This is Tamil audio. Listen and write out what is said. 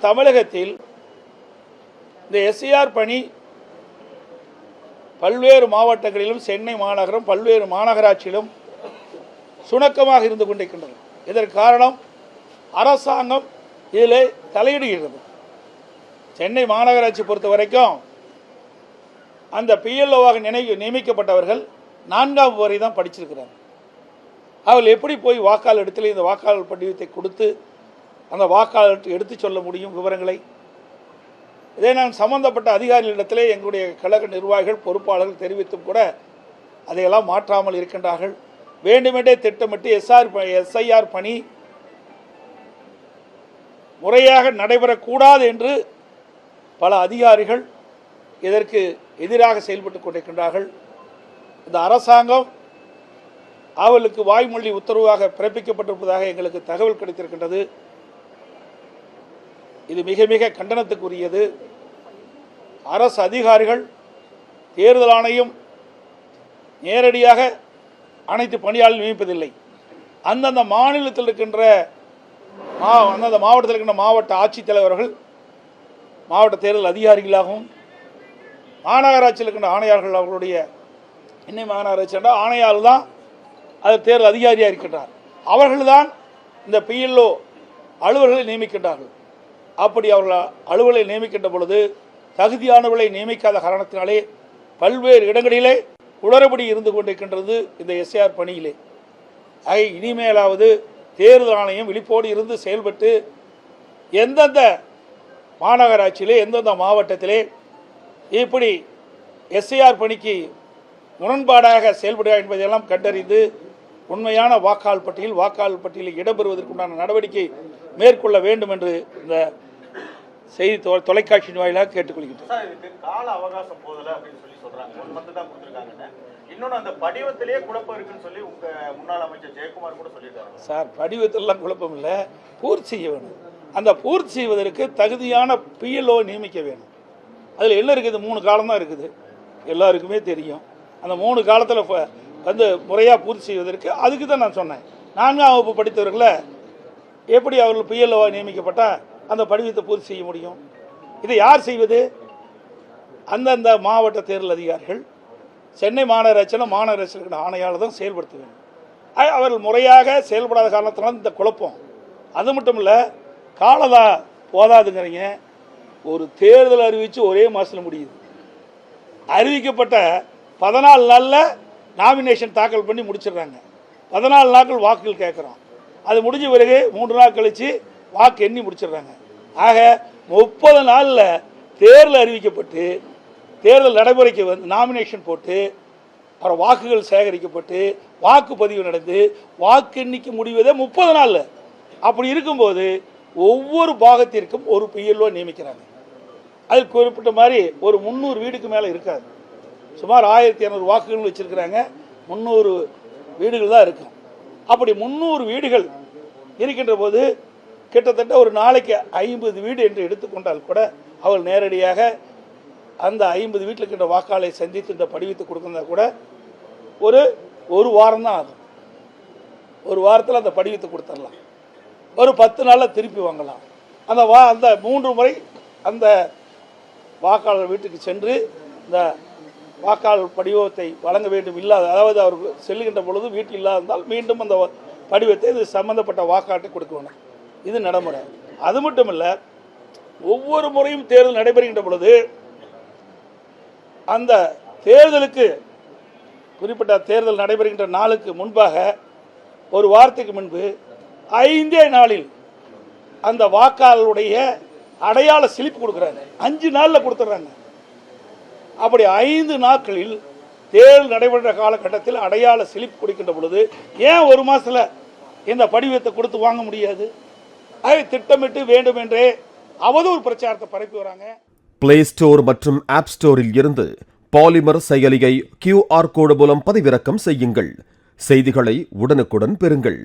தமிழகத்தில் இந்த எஸ்சிஆர் பணி பல்வேறு மாவட்டங்களிலும் சென்னை மாநகரம் பல்வேறு மாநகராட்சியிலும் சுணக்கமாக இருந்து கொண்டிருக்கின்றன இதற்கு காரணம் அரசாங்கம் இதில் தலையிடுகிறது. சென்னை மாநகராட்சி பொறுத்த வரைக்கும் அந்த பிஎல்ஓவாக நினை நியமிக்கப்பட்டவர்கள் நான்காம் வரை தான் படிச்சிருக்கிறாங்க அவள் எப்படி போய் வாக்காளர் இடத்துல இந்த வாக்காளர் படிவத்தை கொடுத்து அந்த வாக்காளர்கிட்ட எடுத்து சொல்ல முடியும் விவரங்களை. இதை நான் சம்பந்தப்பட்ட அதிகாரிகளிடத்திலே எங்களுடைய கழக நிர்வாகிகள் பொறுப்பாளர்கள் தெரிவித்தும் கூட அதையெல்லாம் மாற்றாமல் இருக்கின்றார்கள். வேண்டுமென்றே திட்டமிட்டு எஸ்ஆர் எஸ்ஐஆர் பணி முறையாக நடைபெறக்கூடாது என்று பல அதிகாரிகள் இதற்கு எதிராக செயல்பட்டு கொண்டிருக்கின்றார்கள். இந்த அரசாங்கம் அவளுக்கு வாய்மொழி உத்தரவாக பிறப்பிக்கப்பட்டிருப்பதாக எங்களுக்கு தகவல் கிடைத்திருக்கின்றது. இது மிக மிக கண்டனத்துக்குரியது. அரசு அதிகாரிகள் தேர்தல் ஆணையம் நேரடியாக அனைத்து பணியாளர்கள் நியமிப்பதில்லை. அந்தந்த மாநிலத்தில் இருக்கின்ற மா அந்தந்த மாவட்டத்தில் இருக்கின்ற மாவட்ட ஆட்சித்தலைவர்கள் மாவட்ட தேர்தல் அதிகாரிகளாகவும் மாநகராட்சியில் இருக்கின்ற ஆணையாளர்கள் அவர்களுடைய இன்னை மாநகராட்சி என்றால் ஆணையாளர் தான் அது தேர்தல் அதிகாரியாக இருக்கின்றார். அவர்கள்தான் இந்த பிஎல்ஓ அலுவலர்களை நியமிக்கின்றார்கள். அப்படி அவர்கள் அலுவலை நியமிக்கின்ற பொழுது தகுதியானவர்களை நியமிக்காத காரணத்தினாலே பல்வேறு இடங்களிலே குளறுபடி இருந்து கொண்டிருக்கின்றது இந்த எஸ்ஆர் பணியிலே. ஆக இனிமேலாவது தேர்தல் ஆணையம் விழிப்போடு இருந்து செயல்பட்டு எந்தெந்த மாநகராட்சியிலே எந்தெந்த மாவட்டத்திலே இப்படி எஸ்ஐஆர் பணிக்கு முரண்பாடாக செயல்படுகிறார் என்பதையெல்லாம் கண்டறிந்து உண்மையான வாக்காளர் பட்டியல் வாக்காளர் பட்டியலில் இடம்பெறுவதற்குண்டான நடவடிக்கை மேற்கொள்ள வேண்டும் என்று இந்த செய்தி தொலைக்காட்சியின் வாயிலாக இதுக்கு கால அவகாசம் போதல அப்படின்னு சொல்லி சொல்றாங்க. ஒன் மந்த் தான் கொடுத்துருக்காங்கன்னு. இன்னொன்னு அந்த படிவத்திலேயே குழப்பம் இருக்குன்னு சொல்லி உங்க முன்னாள் அமைச்சர் ஜெயக்குமார் கூட சொல்லியிருக்காங்க சார் படிவத்திலலாம் குழப்பம் இல்லை. பூர்த்தி செய்ய வேணும். அந்த பூர்த்தி செய்வதற்கு தகுதியான பிஎல்ஓ நியமிக்க வேணும். அதில் என்ன இருக்குது? மூணு காலம் தான் இருக்குது. எல்லாருக்குமே தெரியும். அந்த மூணு காலத்தில் வந்து முறையாக பூர்த்தி செய்வதற்கு அதுக்கு தான் நான் சொன்னேன். நான்காம் வகுப்பு படித்தவர்களை எப்படி அவர்கள் பிஎல்ஓ நியமிக்கப்பட்டால் அந்த படிவத்தை பூர்த்தி செய்ய முடியும். இதை யார் செய்வது? அந்தந்த மாவட்ட தேர்தல் அதிகாரிகள் சென்னை மாநகராட்சியில் மாநகராட்சியில் ஆணையாளர் தான் செயல்படுத்த வேண்டும். அவர்கள் முறையாக செயல்படாத காரணத்தினால இந்த குழப்பம். அது மட்டும் இல்லை காலதா போதாதுங்கிறீங்க. ஒரு தேர்தல் அறிவித்து ஒரே மாதத்தில் முடியுது. அறிவிக்கப்பட்ட பதினாலு நாளில் நாமினேஷன் தாக்கல் பண்ணி முடிச்சிடுறாங்க. பதினாலு நாட்கள் வாக்குகள் கேட்குறோம். அது முடிஞ்ச பிறகு மூன்று நாள் கழித்து வாக்கு எண்ணி முடிச்சிடுறாங்க. ஆக முப்பது நாளில் தேர்தல் அறிவிக்கப்பட்டு தேர்தல் நடைமுறைக்கு வந்து நாமினேஷன் போட்டு அப்புறம் வாக்குகள் சேகரிக்கப்பட்டு வாக்குப்பதிவு நடந்து வாக்கு எண்ணிக்கை முடிவதே முப்பது நாளில். அப்படி இருக்கும்போது ஒவ்வொரு பாகத்திற்கும் ஒரு பிஎல்ஓ நியமிக்கிறாங்க. அது குறிப்பிட்ட மாதிரி ஒரு முந்நூறு வீடுக்கு மேலே இருக்காது. சுமார் ஆயிரத்தி இரநூறு வாக்குகள் வச்சுருக்கிறாங்க. முந்நூறு வீடுகள் தான் இருக்கும். அப்படி முந்நூறு வீடுகள் இருக்கின்ற போது கிட்டத்தட்ட ஒரு நாளைக்கு ஐம்பது வீடு என்று எடுத்துக்கொண்டால் கூட அவள் நேரடியாக அந்த ஐம்பது வீட்டில் இருக்கின்ற வாக்காளரை சந்தித்து இந்த படிவத்தை கொடுக்கறதா கூட ஒரு ஒரு வாரம் தான் ஆகும். ஒரு வாரத்தில் அந்த படிவத்தை கொடுத்துடலாம். ஒரு பத்து நாளில் திருப்பி வாங்கலாம். அந்த வா அந்த மூன்று முறை அந்த வாக்காளர் வீட்டுக்கு சென்று இந்த வாக்காளர் படிவத்தை வழங்க வேண்டும் இல்லாத அதாவது அவர் செல்லுகின்ற பொழுது வீட்டில் இல்லாதிருந்தால் மீண்டும் அந்த படிவத்தை இது சம்பந்தப்பட்ட வாக்காட்டை கொடுக்க வேண்டும். இது நடைமுறை. அது மட்டும் இல்லை ஒவ்வொரு முறையும் தேர்தல் நடைபெறுகின்ற பொழுது அந்த தேர்தலுக்கு குறிப்பிட்ட தேர்தல் நடைபெறுகின்ற நாளுக்கு முன்பாக ஒரு வாரத்துக்கு முன்பு ஐந்தே நாளில் அந்த வாக்காளருடைய அடையாள சிலிப்பு கொடுக்குறாங்க. அஞ்சு நாளில் கொடுத்துட்றாங்க. அப்படி ஐந்து நாட்களில் தேர்தல் நடைபெற்ற காலகட்டத்தில் அடையாள சிலிப்பு கொடுக்கின்ற பொழுது ஏன் ஒரு மாதத்தில் இந்த படிவத்தை கொடுத்து வாங்க முடியாது? அதை திட்டமிட்டு வேண்டுமென்றே அவதூறு பிரச்சாரத்தை பரப்பி வராங்க. பிளே ஸ்டோர் மற்றும் ஆப் ஸ்டோரில் இருந்து பாலிமர் செயலியை கியூஆர் கோடு மூலம் பதிவிறக்கம் செய்யுங்கள். செய்திகளை உடனுக்குடன் பெறுங்கள்.